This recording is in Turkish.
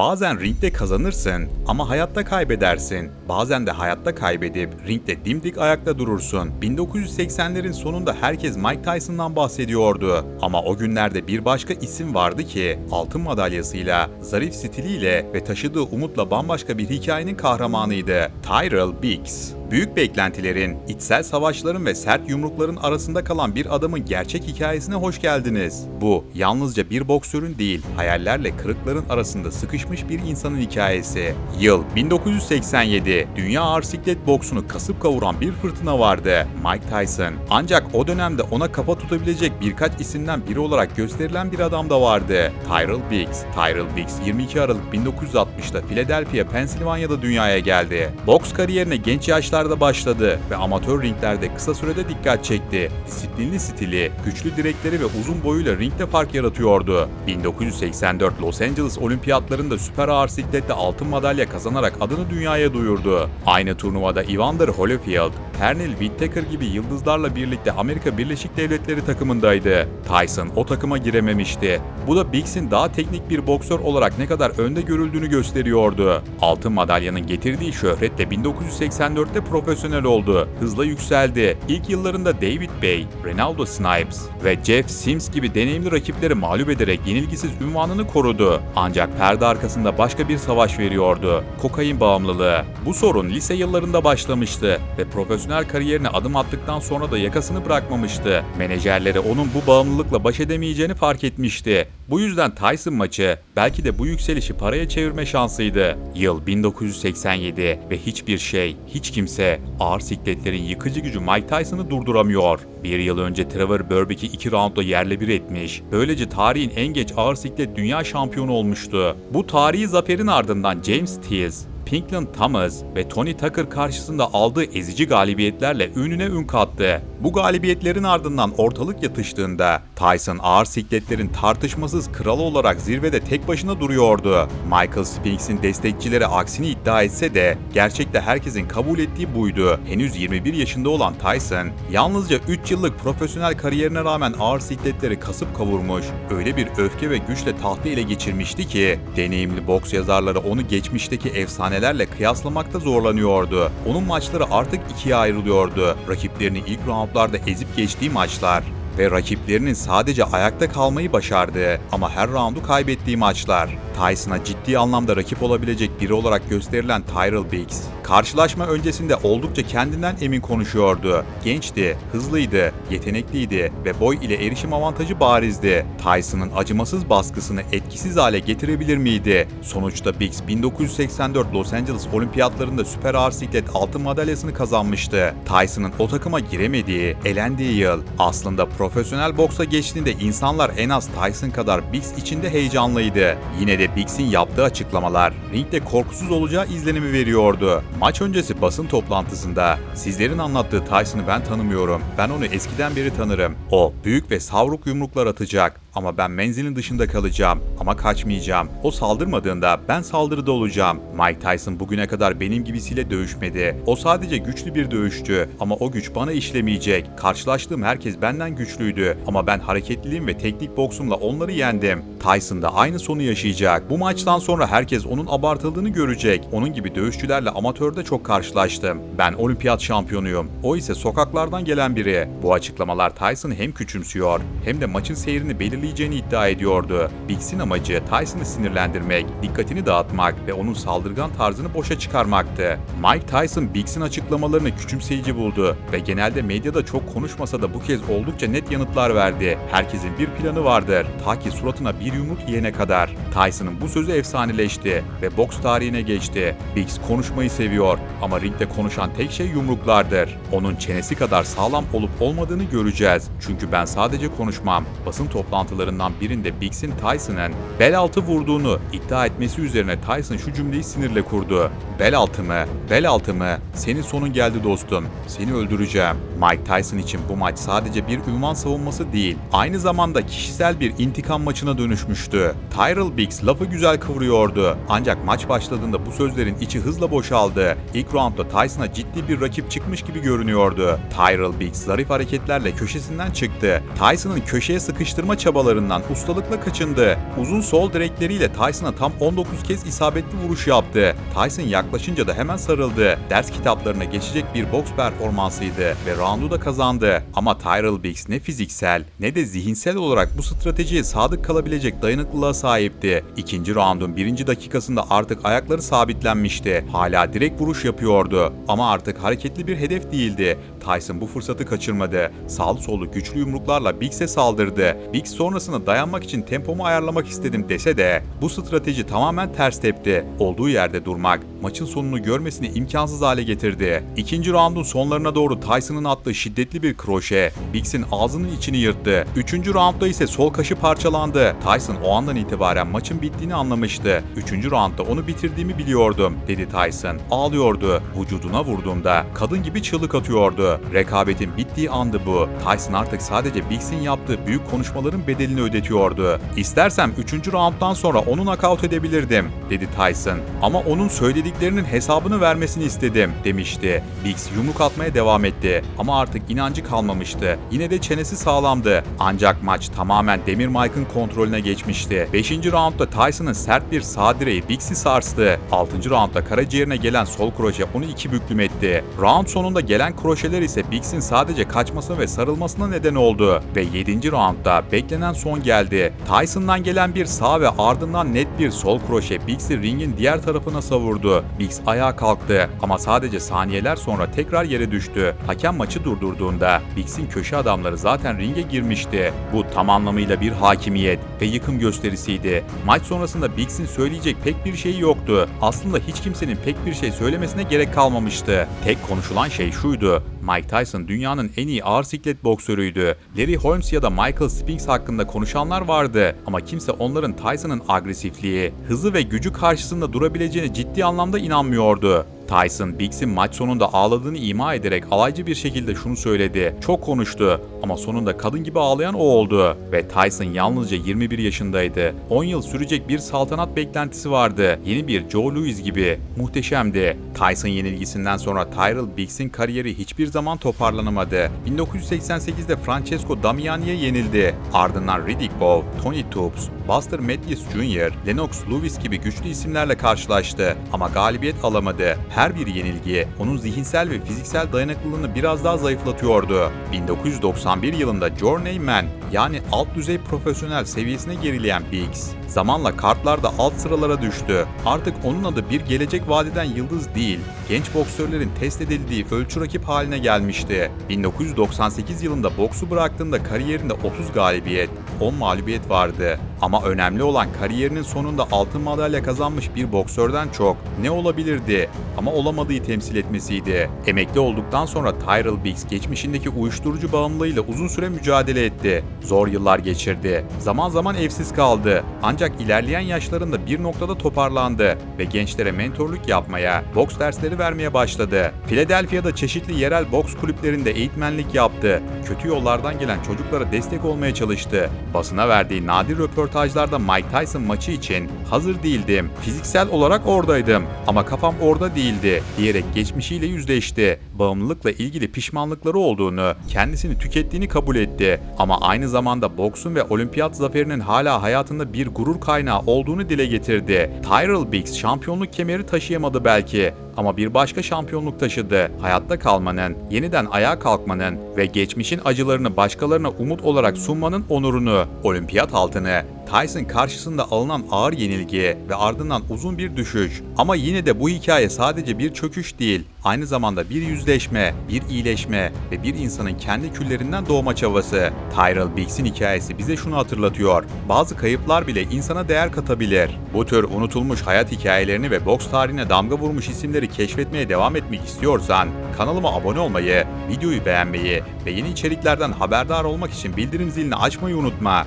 Bazen ringde kazanırsın ama hayatta kaybedersin. Bazen de hayatta kaybedip ringde dimdik ayakta durursun. 1980'lerin sonunda herkes Mike Tyson'dan bahsediyordu. Ama o günlerde bir başka isim vardı ki altın madalyasıyla, zarif stiliyle ve taşıdığı umutla bambaşka bir hikayenin kahramanıydı. Tyrell Biggs. Büyük beklentilerin, içsel savaşların ve sert yumrukların arasında kalan bir adamın gerçek hikayesine hoş geldiniz. Bu yalnızca bir boksörün değil, hayallerle kırıkların arasında sıkışmış bir insanın hikayesi. Yıl 1987. Dünya ağır siklet boksunu kasıp kavuran bir fırtına vardı. Mike Tyson. Ancak o dönemde ona kafa tutabilecek birkaç isimden biri olarak gösterilen bir adam da vardı. Tyrell Biggs. Tyrell Biggs 22 Aralık 1960'da Philadelphia, Pennsylvania'da dünyaya geldi. Boks kariyerine genç yaşlarda başladı ve amatör ringlerde kısa sürede dikkat çekti. Disiplinli stili, güçlü direkleri ve uzun boyuyla ringde fark yaratıyordu. 1984 Los Angeles Olimpiyatlarında süper ağır siklette altın madalya kazanarak adını dünyaya duyurdu. Aynı turnuvada Evander Holyfield, Pernell Whitaker gibi yıldızlarla birlikte Amerika Birleşik Devletleri takımındaydı. Tyson o takıma girememişti. Bu da Biggs'in daha teknik bir boksör olarak ne kadar önde görüldüğünü gösteriyordu. Altın madalyanın getirdiği şöhretle 1984'te profesyonel oldu. Hızla yükseldi. İlk yıllarında David Bey, Ronaldo Snipes ve Jeff Sims gibi deneyimli rakipleri mağlup ederek yenilgisiz ünvanını korudu. Ancak perde arkasında başka bir savaş veriyordu. Kokain bağımlılığı. Bu sorun lise yıllarında başlamıştı ve profesyonel kariyerine adım attıktan sonra da yakasını bırakmamıştı. Menajerleri onun bu bağımlılıkla baş edemeyeceğini fark etmişti. Bu yüzden Tyson maçı belki de bu yükselişi paraya çevirme şansıydı. Yıl 1987 ve hiçbir şey, hiç kimse ağır sikletlerin yıkıcı gücü Mike Tyson'ı durduramıyor. Bir yıl önce Trevor Burbick'i iki roundda yerle bir etmiş. Böylece tarihin en geç ağır siklet dünya şampiyonu olmuştu. Bu tarihi zaferin ardından James Tees, Pinkland Thomas ve Tony Tucker karşısında aldığı ezici galibiyetlerle ününe ün kattı. Bu galibiyetlerin ardından ortalık yatıştığında Tyson ağır sikletlerin tartışmasız kralı olarak zirvede tek başına duruyordu. Michael Spinks'in destekçileri aksini iddia etse de gerçekte herkesin kabul ettiği buydu. Henüz 21 yaşında olan Tyson yalnızca 3 yıllık profesyonel kariyerine rağmen ağır sikletleri kasıp kavurmuş, öyle bir öfke ve güçle tahtı ele geçirmişti ki deneyimli boks yazarları onu geçmişteki efsanelerle kıyaslamakta zorlanıyordu. Onun maçları artık ikiye ayrılıyordu. Rakiplerini ilk roundlarda ezip geçtiği maçlar ve rakiplerinin sadece ayakta kalmayı başardığı ama her roundu kaybettiği maçlar. Tyson'a ciddi anlamda rakip olabilecek biri olarak gösterilen Tyrell Biggs, karşılaşma öncesinde oldukça kendinden emin konuşuyordu. Gençti, hızlıydı, yetenekliydi ve boy ile erişim avantajı barizdi. Tyson'ın acımasız baskısını etkisiz hale getirebilir miydi? Sonuçta Biggs 1984 Los Angeles Olimpiyatlarında süper ağır siklet altın madalyasını kazanmıştı. Tyson'ın o takıma giremediği, elendiği yıl aslında profesyonel boksa geçtiğinde insanlar en az Tyson kadar Biggs içinde heyecanlıydı. Yine de Biggs'in yaptığı açıklamalar ringde korkusuz olacağı izlenimi veriyordu. Maç öncesi basın toplantısında sizlerin anlattığı Tyson'ı ben tanımıyorum. Ben onu eskiden beri tanırım. O büyük ve savruk yumruklar atacak. Ama ben menzilin dışında kalacağım. Ama kaçmayacağım. O saldırmadığında ben saldırıda olacağım. Mike Tyson bugüne kadar benim gibisiyle dövüşmedi. O sadece güçlü bir dövüşçü. Ama o güç bana işlemeyecek. Karşılaştığım herkes benden güçlüydü. Ama ben hareketliliğim ve teknik boksumla onları yendim. Tyson da aynı sonu yaşayacak. Bu maçtan sonra herkes onun abartıldığını görecek. Onun gibi dövüşçülerle amatörde çok karşılaştım. Ben olimpiyat şampiyonuyum. O ise sokaklardan gelen biri. Bu açıklamalar Tyson'ı hem küçümsüyor hem de maçın seyrini belirleyeceğini iddia ediyordu. Biggs'in amacı Tyson'ı sinirlendirmek, dikkatini dağıtmak ve onun saldırgan tarzını boşa çıkarmaktı. Mike Tyson Biggs'in açıklamalarını küçümseyici buldu ve genelde medyada çok konuşmasa da bu kez oldukça net yanıtlar verdi. Herkesin bir planı vardır. Ta ki suratına bir yumruk yiyene kadar. Tyson'ın bu sözü efsaneleşti ve boks tarihine geçti. Biggs konuşmayı seviyor ama ringde konuşan tek şey yumruklardır. Onun çenesi kadar sağlam olup olmadığını göreceğiz. Çünkü ben sadece konuşmam. Basın toplantılarından birinde Biggs'in Tyson'ın bel altı vurduğunu iddia etmesi üzerine Tyson şu cümleyi sinirle kurdu. Bel altı mı? Bel altı mı? Senin sonun geldi dostum. Seni öldüreceğim. Mike Tyson için bu maç sadece bir ünvan savunması değil, aynı zamanda kişisel bir intikam maçına dönüşmüştü. Tyrell Biggs lafı güzel kıvırıyordu. Ancak maç başladığında bu sözlerin içi hızla boşaldı. İlk roundda Tyson'a ciddi bir rakip çıkmış gibi görünüyordu. Tyrell Biggs zarif hareketlerle köşesinden çıktı. Tyson'ın köşeye sıkıştırma çabaları çabalarından ustalıkla kaçındı. Uzun sol direkleriyle Tyson'a tam 19 kez isabetli vuruş yaptı. Tyson yaklaşınca da hemen sarıldı. Ders kitaplarına geçecek bir boks performansıydı ve roundu da kazandı. Ama Tyrell Biggs ne fiziksel ne de zihinsel olarak bu stratejiye sadık kalabilecek dayanıklılığa sahipti. İkinci roundun birinci dakikasında artık ayakları sabitlenmişti. Hala direkt vuruş yapıyordu. Ama artık hareketli bir hedef değildi. Tyson bu fırsatı kaçırmadı. Sağlı sollu güçlü yumruklarla Biggs'e saldırdı. Biggs sonrasında dayanmak için tempomu ayarlamak istedim dese de bu strateji tamamen ters tepti. Olduğu yerde durmak maçın sonunu görmesini imkansız hale getirdi. İkinci roundun sonlarına doğru Tyson'ın attığı şiddetli bir kroşe Biggs'in ağzının içini yırttı. Üçüncü roundda ise sol kaşı parçalandı. Tyson o andan itibaren maçın bittiğini anlamıştı. Üçüncü roundda onu bitirdiğimi biliyordum dedi Tyson. Ağlıyordu. Vücuduna vurduğumda kadın gibi çığlık atıyordu. Rekabetin bittiği andı bu. Tyson artık sadece Biggs'in yaptığı büyük konuşmaların bedelini ödetiyordu. İstersem 3. rounddan sonra onu nakavt edebilirdim dedi Tyson. Ama onun söylediklerinin hesabını vermesini istedim demişti. Biggs yumruk atmaya devam etti ama artık inancı kalmamıştı. Yine de çenesi sağlamdı. Ancak maç tamamen Demir Mike'ın kontrolüne geçmişti. 5. roundda Tyson'ın sert bir sağ direği Biggs'i sarstı. 6. roundda karaciğerine gelen sol kroşe onu iki büklüm etti. Round sonunda gelen kroşeler ise Biggs'in sadece kaçması ve sarılmasına neden oldu. Ve 7. roundda beklenen son geldi. Tyson'dan gelen bir sağ ve ardından net bir sol kroşe Biggs'i ringin diğer tarafına savurdu. Biggs ayağa kalktı ama sadece saniyeler sonra tekrar yere düştü. Hakem maçı durdurduğunda Biggs'in köşe adamları zaten ringe girmişti. Bu tam anlamıyla bir hakimiyet ve yıkım gösterisiydi. Maç sonrasında Biggs'in söyleyecek pek bir şeyi yoktu. Aslında hiç kimsenin pek bir şey söylemesine gerek kalmamıştı. Tek konuşulan şey şuydu. Mike Tyson dünyanın en iyi ağır siklet boksörüydü. Larry Holmes ya da Michael Spinks hakkında konuşanlar vardı ama kimse onların Tyson'ın agresifliği, hızı ve gücü karşısında durabileceğine ciddi anlamda inanmıyordu. Tyson, Biggs'in maç sonunda ağladığını ima ederek alaycı bir şekilde şunu söyledi. Çok konuştu ama sonunda kadın gibi ağlayan o oldu. Ve Tyson yalnızca 21 yaşındaydı. 10 yıl sürecek bir saltanat beklentisi vardı. Yeni bir Joe Louis gibi. Muhteşemdi. Tyson yenilgisinden sonra Tyrell Biggs'in kariyeri hiçbir zaman toparlanamadı. 1988'de Francesco Damiani'ye yenildi. Ardından Riddick Bowe, Tony Tubbs, Buster Matthews Jr., Lennox Lewis gibi güçlü isimlerle karşılaştı ama galibiyet alamadı. Her bir yenilgi onun zihinsel ve fiziksel dayanıklılığını biraz daha zayıflatıyordu. 1991 yılında Journeyman yani alt düzey profesyonel seviyesine gerileyen Biggs, zamanla kartlarda alt sıralara düştü. Artık onun adı bir gelecek vadeden yıldız değil, genç boksörlerin test edildiği ölçü rakip haline gelmişti. 1998 yılında boksu bıraktığında kariyerinde 30 galibiyet, 10 mağlubiyet vardı. Ama önemli olan kariyerinin sonunda altın madalya kazanmış bir boksörden çok ne olabilirdi ama olamadığı temsil etmesiydi. Emekli olduktan sonra Tyrell Biggs geçmişindeki uyuşturucu bağımlılığıyla uzun süre mücadele etti. Zor yıllar geçirdi. Zaman zaman evsiz kaldı. Ancak ilerleyen yaşlarında bir noktada toparlandı ve gençlere mentorluk yapmaya, boks dersleri vermeye başladı. Philadelphia'da çeşitli yerel boks kulüplerinde eğitmenlik yaptı. Kötü yollardan gelen çocuklara destek olmaya çalıştı. Basına verdiği nadir röportajlarda Mike Tyson maçı için hazır değildim. Fiziksel olarak oradaydım ama kafam orada değildi diyerek geçmişiyle yüzleşti. Bağımlılıkla ilgili pişmanlıkları olduğunu, kendisini tükettiğini kabul etti. Ama aynı zamanda boksun ve olimpiyat zaferinin hala hayatında bir gurur kaynağı olduğunu dile getirdi. Tyrell Biggs şampiyonluk kemeri taşıyamadı belki ama bir başka şampiyonluk taşıdı. Hayatta kalmanın, yeniden ayağa kalkmanın ve geçmişin acılarını başkalarına umut olarak sunmanın onurunu, olimpiyat altını, Tyson karşısında alınan ağır yenilgi ve ardından uzun bir düşüş. Ama yine de bu hikaye sadece bir çöküş değil, aynı zamanda bir yüzleşme, bir iyileşme ve bir insanın kendi küllerinden doğma çabası. Tyrell Biggs'in hikayesi bize şunu hatırlatıyor. Bazı kayıplar bile insana değer katabilir. Bu tür unutulmuş hayat hikayelerini ve boks tarihine damga vurmuş isimleri keşfetmeye devam etmek istiyorsan kanalıma abone olmayı, videoyu beğenmeyi ve yeni içeriklerden haberdar olmak için bildirim zilini açmayı unutma.